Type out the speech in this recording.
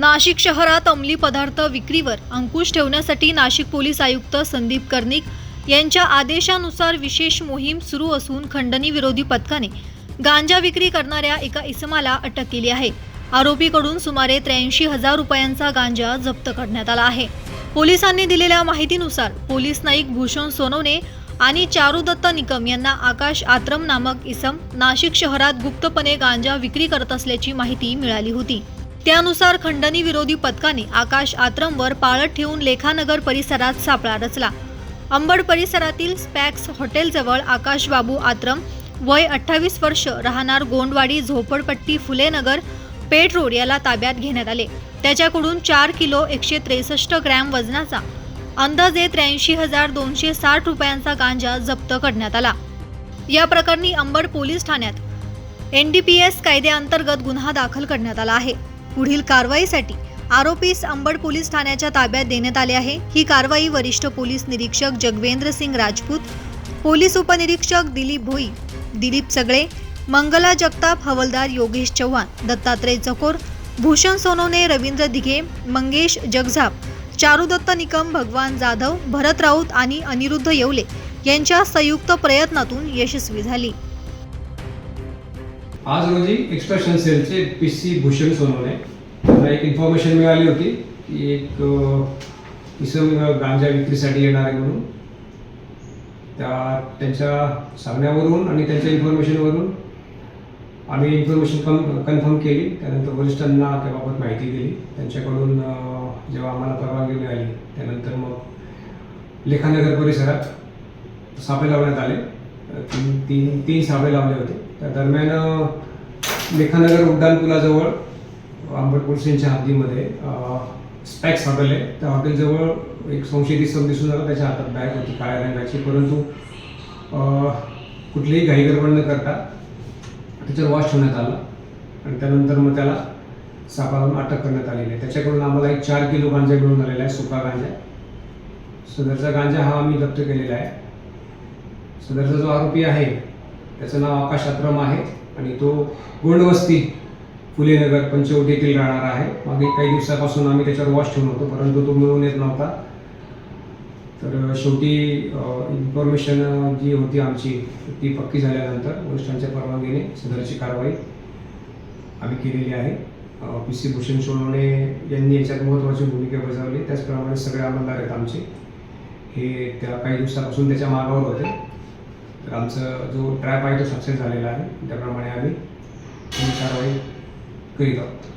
नाशिक शहरात अंमली पदार्थ विक्रीवर अंकुश ठेवण्यासाठी नाशिक पोलीस आयुक्त संदीप कर्णिक यांच्या आदेशानुसार विशेष मोहीम सुरू असून खंडणी विरोधी पथकाने गांजा विक्री करणाऱ्या एका इसमाला अटक केली आहे. आरोपीकडून सुमारे त्र्याऐंशी हजार रुपयांचा गांजा जप्त करण्यात आला आहे. पोलिसांनी दिलेल्या माहितीनुसार पोलीस नाईक भूषण सोनवणे आणि चारुदत्त निकम यांना आकाश आत्रम नामक इसम नाशिक शहरात गुप्तपणे गांजा विक्री करत असल्याची माहिती मिळाली होती. त्यानुसार खंडणी विरोधी पथकाने आकाश आत्रमवर पाळत ठेवून लेखानगर परिसरात सापळा रचला. अंबड परिसरातील स्पॅक्स हॉटेलजवळ आकाश बाबू आत्रम वय अठ्ठावीस वर्ष राहणार गोंडवाडी झोपडपट्टी फुलेनगर पेठ रोड याला ताब्यात घेण्यात आले. त्याच्याकडून चार किलो एकशे त्रेसष्ट ग्रॅम वजनाचा अंदाजे त्र्याऐंशी हजार दोनशे साठ रुपयांचा गांजा जप्त करण्यात आला. या प्रकरणी अंबड पोलीस ठाण्यात एन डी पी एस कायद्याअंतर्गत गुन्हा दाखल करण्यात आला आहे. पुढील कारवाईसाठी आरोपीस अंबड पोलीस ठाण्याच्या ताब्यात देण्यात आले आहे. ही कारवाई वरिष्ठ पोलीस निरीक्षक जगवेंद्र सिंग राजपूत पोलीस उपनिरीक्षक दिलीप भोई दिलीप सगळे मंगला जगताप हवलदार योगेश चव्हाण दत्तात्रय चकोर भूषण सोनवणे रवींद्र दिघे मंगेश जगझाप चारुदत्त निकम भगवान जाधव भरत राऊत आणि अनिरुद्ध येवले यांच्या संयुक्त प्रयत्नातून यशस्वी झाली. आज रोजी एक्सट्रॅक्शन सेलचे पी सी भूषण सोनवणे. मला एक इन्फॉर्मेशन मिळाली होती की एक अ, इसम गांजा विक्रीसाठी येणार आहे म्हणून. त्या त्यांच्या सांगण्यावरून आणि त्यांच्या इन्फॉर्मेशनवरून आम्ही इन्फॉर्मेशन कम कन्फर्म केली. त्यानंतर वरिष्ठांना त्याबाबत माहिती दिली. त्यांच्याकडून जेव्हा आम्हाला परवानगी मिळाली त्यानंतर मग लेखानगर परिसरात सापे लावण्यात आले. तीन तीन तीन सापे लावले होते. त्या दरम्यान लेखानगर उड्डाणपुलाजवळ अंबड पोलिसांच्या हद्दीमध्ये स्पॅक्स हॉटेल आहे त्या हॉटेलजवळ एक संशयित सम दिसून आला. त्याच्या हातात बॅग होती काळ्या रंगाची. परंतु कुठलीही घाईगडबड न करता त्याच्यावर वॉश ठेवण्यात आला. आणि त्यानंतर मग त्याला सापावरून अटक करण्यात आलेली आहे. त्याच्याकडून आम्हाला एक चार किलो गांजा मिळून आलेला आहे सुका गांजा. सदरचा गांजा हा आम्ही जप्त केलेला आहे. सदरचा जो आरोपी आहे त्याचं नाव आकाश अक्रम आहे आणि तो गोंडवस्ती फुलेनगर पंचवटी येथील राहणार आहे. मागील काही दिवसापासून आम्ही त्याच्यावर वॉश ठेवून होतो परंतु तो मिळून येत नव्हता. तर शेवटी इन्फॉर्मेशन जी होती आमची ती पक्की झाल्यानंतर वरिष्ठांच्या परवानगीने सदरची कारवाई आम्ही केलेली आहे. पी सी भूषण सोनवणे यांनी याच्यात महत्त्वाची भूमिका बजावली. त्याचप्रमाणे सगळे आमदार आहेत आमचे. हे त्या काही दिवसापासून त्याच्या मागावर होते. तर आमचं जो ट्रॅप आहे तो सक्सेस झालेला आहे. त्याप्रमाणे आम्ही कारवाई करीत आहोत.